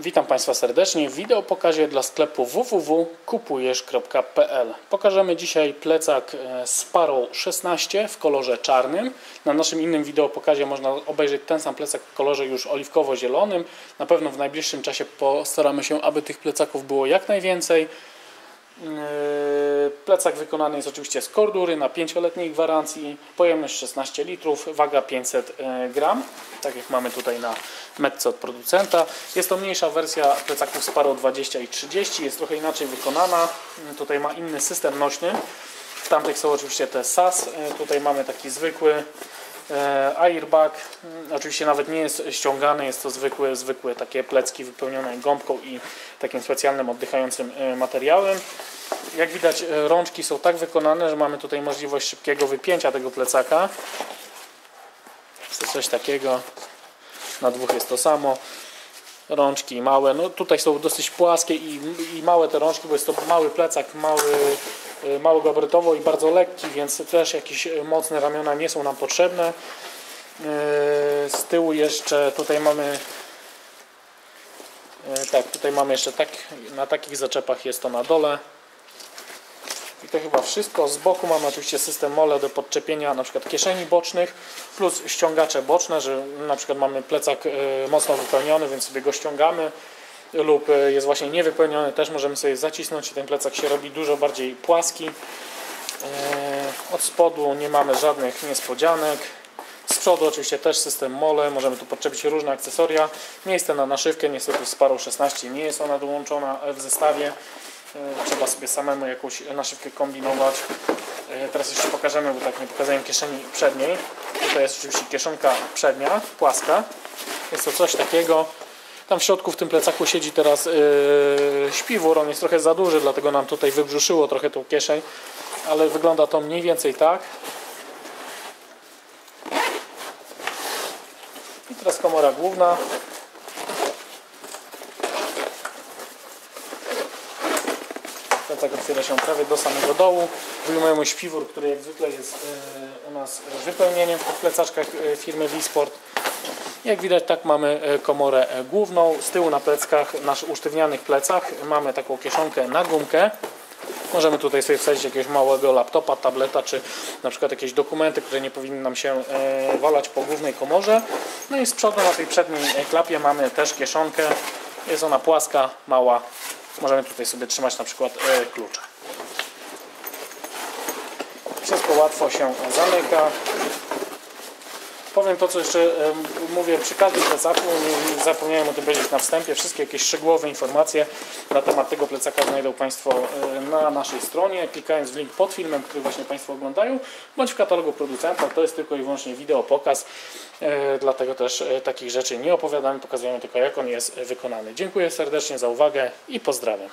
Witam Państwa serdecznie w wideo pokazie dla sklepu www.kupujesz.pl Pokażemy dzisiaj plecak e, Sparrow 16 w kolorze czarnym. Na naszym innym wideo pokazie można obejrzeć ten sam plecak w kolorze już oliwkowo-zielonym. Na pewno w najbliższym czasie postaramy się, aby tych plecaków było jak najwięcej. Yy, plecak wykonany jest oczywiście z kordury na 5-letniej gwarancji, pojemność 16 litrów, waga 500 yy, gram, tak jak mamy tutaj na metce od producenta. Jest to mniejsza wersja plecaków Sparrow 20 i 30, jest trochę inaczej wykonana, yy, tutaj ma inny system nośny. W tamtych są oczywiście te SAS, tutaj mamy taki zwykły airbag, oczywiście nawet nie jest ściągany, jest to zwykłe, zwykłe takie plecki wypełnione gąbką i takim specjalnym oddychającym materiałem. Jak widać e, rączki są tak wykonane, że mamy tutaj możliwość szybkiego wypięcia tego plecaka. Jest to coś takiego. Na dwóch jest to samo. Rączki małe. No tutaj są dosyć płaskie i, i małe te rączki, bo jest to mały plecak, mały, e, mało gabarytowo i bardzo lekki, więc też jakieś mocne ramiona nie są nam potrzebne. E, z tyłu jeszcze tutaj mamy tak, tutaj mamy jeszcze tak, na takich zaczepach jest to na dole. I to chyba wszystko. Z boku mamy oczywiście system mole do podczepienia na przykład kieszeni bocznych plus ściągacze boczne, że na przykład mamy plecak e, mocno wypełniony, więc sobie go ściągamy lub e, jest właśnie niewypełniony, też możemy sobie zacisnąć i ten plecak się robi dużo bardziej płaski. E, od spodu nie mamy żadnych niespodzianek. Z przodu oczywiście też system mole, możemy tu podczepić różne akcesoria. Miejsce na naszywkę, niestety z parą 16 nie jest ona dołączona w zestawie. E, trzeba sobie samemu jakąś naszywkę kombinować. E, teraz jeszcze pokażemy, bo tak nie pokazałem kieszeni przedniej. Tutaj jest oczywiście kieszonka przednia, płaska. Jest to coś takiego. Tam w środku w tym plecaku siedzi teraz yy, śpiwór. On jest trochę za duży, dlatego nam tutaj wybrzuszyło trochę tą kieszeń. Ale wygląda to mniej więcej tak. I teraz komora główna. Plecak otwiera się prawie do samego dołu. Wyjmujemy śpiwór, który jak zwykle jest e, u nas wypełnieniem w plecaczkach e, firmy V-Sport. Jak widać tak mamy e, komorę główną. Z tyłu na pleckach, naszych usztywnianych plecach mamy taką kieszonkę na gumkę. Możemy tutaj sobie wsadzić jakiegoś małego laptopa, tableta, czy na przykład jakieś dokumenty, które nie powinny nam się walać po głównej komorze. No i z przodu na tej przedniej klapie mamy też kieszonkę. Jest ona płaska, mała, Możemy tutaj sobie trzymać na przykład e, klucze. Wszystko łatwo się zamyka. Powiem to, co jeszcze mówię przy każdym plecaku, zapomniałem o tym powiedzieć na wstępie, wszystkie jakieś szczegółowe informacje na temat tego plecaka znajdą Państwo na naszej stronie, klikając w link pod filmem, który właśnie Państwo oglądają, bądź w katalogu producenta, to jest tylko i wyłącznie wideo pokaz, e, dlatego też e, takich rzeczy nie opowiadamy, pokazujemy tylko jak on jest wykonany. Dziękuję serdecznie za uwagę i pozdrawiam.